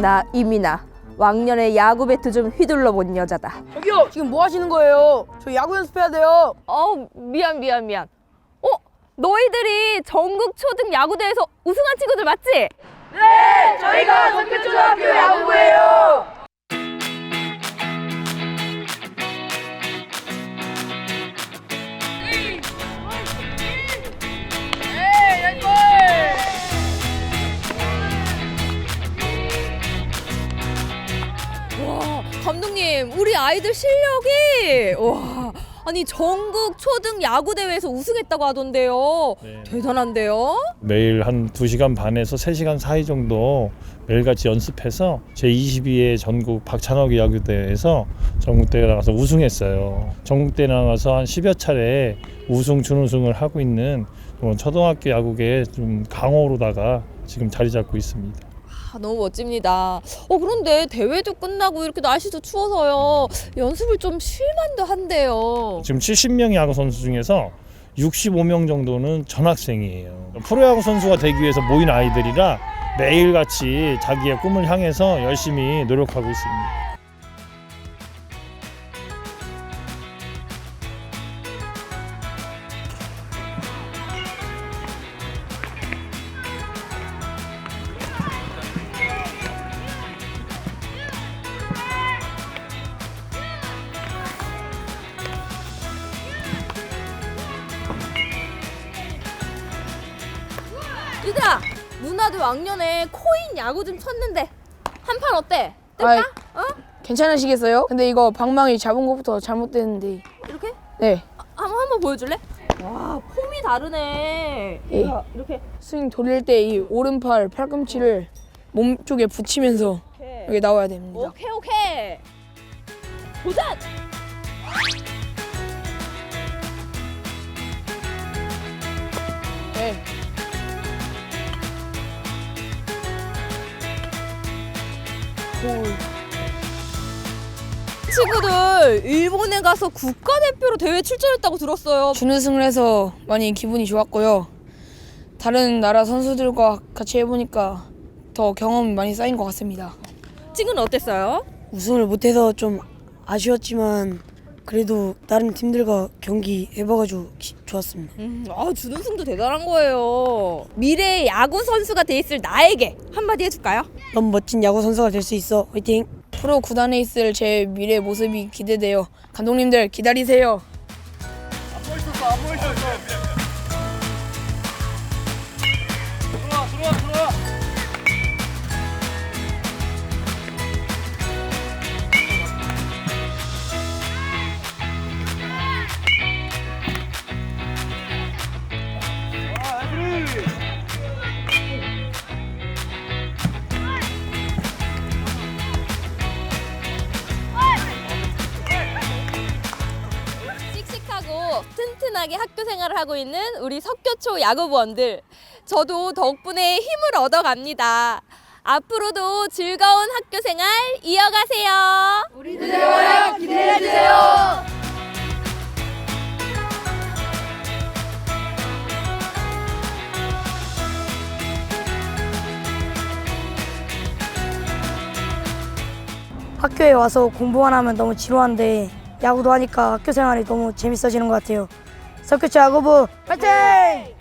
나 이민아 왕년에 야구 배트 좀 휘둘러 본 여자다. 저기요 지금 뭐 하시는 거예요? 저 야구 연습해야 돼요. 어 미안 미안 미안. 어 너희들이 전국 초등 야구 대회에서 우승한 친구들 맞지? 저희가 성균초등학교 야구부예요. 감독님 우리 아이들 실력이 와 아니 전국 초등 야구 대회에서 우승했다고 하던데요. 네. 대단한데요? 매일 한 2시간 반에서 3시간 사이 정도 매일같이 연습해서 제22회 전국 박찬호기 야구대회에서 전국대회 나가서 우승했어요. 전국대회 나가서 한 10여 차례 우승, 준우승을 하고 있는 어, 초등학교 야구계의 좀 강호로다가 지금 자리 잡고 있습니다. 아, 너무 멋집니다. 어 그런데 대회도 끝나고 이렇게 날씨도 추워서요 연습을 좀 쉴만도 한데요. 지금 70명의 야구 선수 중에서 65명 정도는 전학생이에요. 프로야구 선수가 되기 위해서 모인 아이들이라 매일같이 자기의 꿈을 향해서 열심히 노력하고 있습니다. 얘들아 누나도 왕년에 코인 야구 좀 쳤는데 한 판 어때? 아이, 뜰까? 어? 괜찮으시겠어요? 근데 이거 방망이 잡은 것부터 잘못됐는데. 이렇게? 네. 한번 한번 보여줄래? 와 폼이 다르네. 예. 야, 이렇게 스윙 돌릴 때 이 오른팔 팔꿈치를 몸 쪽에 붙이면서 이렇게. 여기 나와야 됩니다. 오케이 오케이. 도전. 친구들 일본에 가서 국가대표로 대회 출전했다고 들었어요. 준우승을 해서 많이 기분이 좋았고요. 다른 나라 선수들과 같이 해보니까 더 경험이 많이 쌓인 것 같습니다. 친구는 어땠어요? 우승을 못해서 좀 아쉬웠지만 그래도 다른 팀들과 경기 해봐가지고 기- 좋았습니다. 음, 아 준우승도 대단한 거예요. 미래의 야구 선수가 돼 있을 나에게 한마디 해줄까요? 넌 멋진 야구 선수가 될 수 있어. 화이팅! 프로 구단에 있을 제 미래 모습이 기대돼요. 감독님들 기다리세요. 씩씩하고 튼튼하게 학교 생활을 하고 있는 우리 석교초 야구부원들. 저도 덕분에 힘을 얻어갑니다. 앞으로도 즐거운 학교 생활 이어가세요. 우리들 영원히 기대해주세요. 학교에 와서 공부만 하면 너무 지루한데 야구도 하니까 학교 생활이 너무 재밌어지는 것 같아요. 석교초 야구부 화이팅!